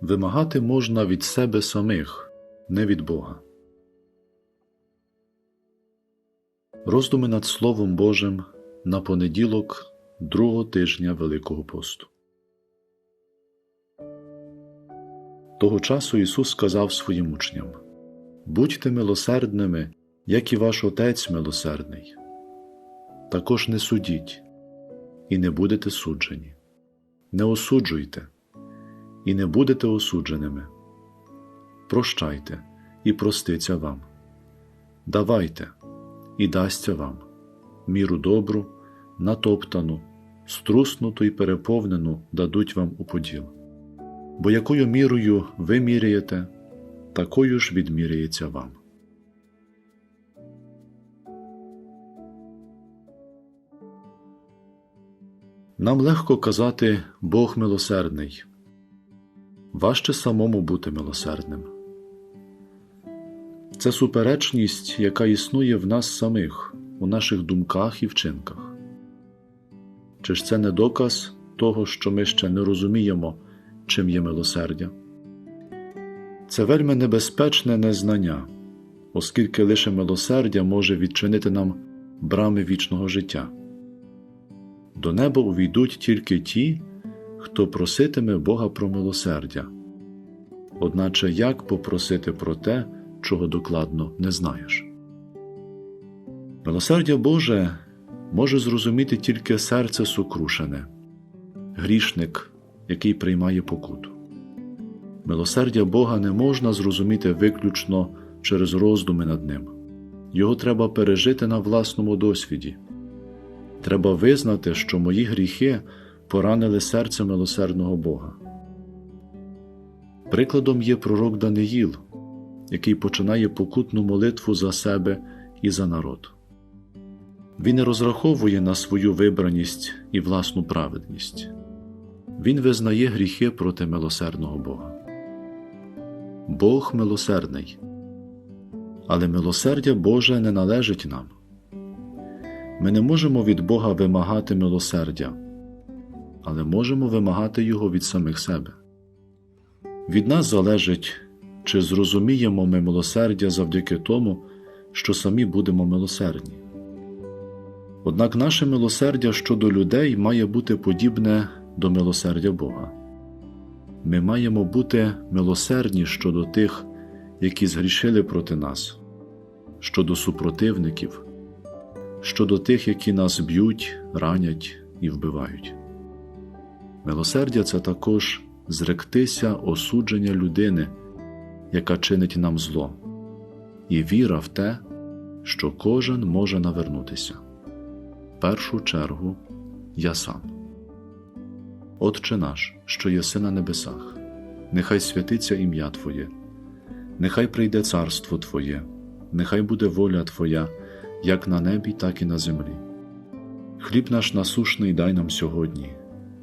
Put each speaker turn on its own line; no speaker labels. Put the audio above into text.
Вимагати можна від себе самих, не від Бога. Роздуми над Словом Божим на понеділок другого тижня Великого посту. Того часу Ісус сказав своїм учням Будьте милосердними, як і ваш Отець милосердний. Також не судіть, і не будете суджені, не осуджуйте, і не будете осудженими. Прощайте, і проститься вам. Давайте, і дасться вам міру добру, натоптану, струснуту і переповнену дадуть вам у поділ. Бо якою мірою ви міряєте, такою ж відміряється вам. Нам легко казати Бог милосердний, важче самому бути милосердним. Це суперечність, яка існує в нас самих, у наших думках і вчинках. Чи ж це не доказ того, що ми ще не розуміємо, чим є милосердя? Це вельми небезпечне незнання, оскільки лише милосердя може відчинити нам брами вічного життя. До неба увійдуть тільки ті, хто проситиме Бога про милосердя. Одначе як попросити про те, чого докладно не знаєш? Милосердя Боже може зрозуміти тільки серце сукрушене, грішник, який приймає покуту. Милосердя Бога не можна зрозуміти виключно через роздуми над ним. Його треба пережити на власному досвіді. Треба визнати, що мої гріхи поранили серце милосердного Бога. Прикладом є пророк Даниїл, який починає покутну молитву за себе і за народ. Він не розраховує на свою вибраність і власну праведність. Він визнає гріхи проти милосердного Бога. Бог милосердний, але милосердя Боже не належить нам. Ми не можемо від Бога вимагати милосердя, але можемо вимагати Його від самих себе. Від нас залежить, чи зрозуміємо ми милосердя завдяки тому, що самі будемо милосердні. Однак наше милосердя щодо людей має бути подібне до милосердя Бога. Ми маємо бути милосердні щодо тих, які згрішили проти нас, щодо супротивників, щодо тих, які нас б'ють, ранять і вбивають. Милосердя це також зректися осудження людини, яка чинить нам зло, і віра в те, що кожен може навернутися. В першу чергу я сам. Отче наш, що єси на небесах, нехай святиться ім'я Твоє, нехай прийде царство Твоє, нехай буде воля Твоя, як на небі, так і на землі. Хліб наш насушний дай нам сьогодні,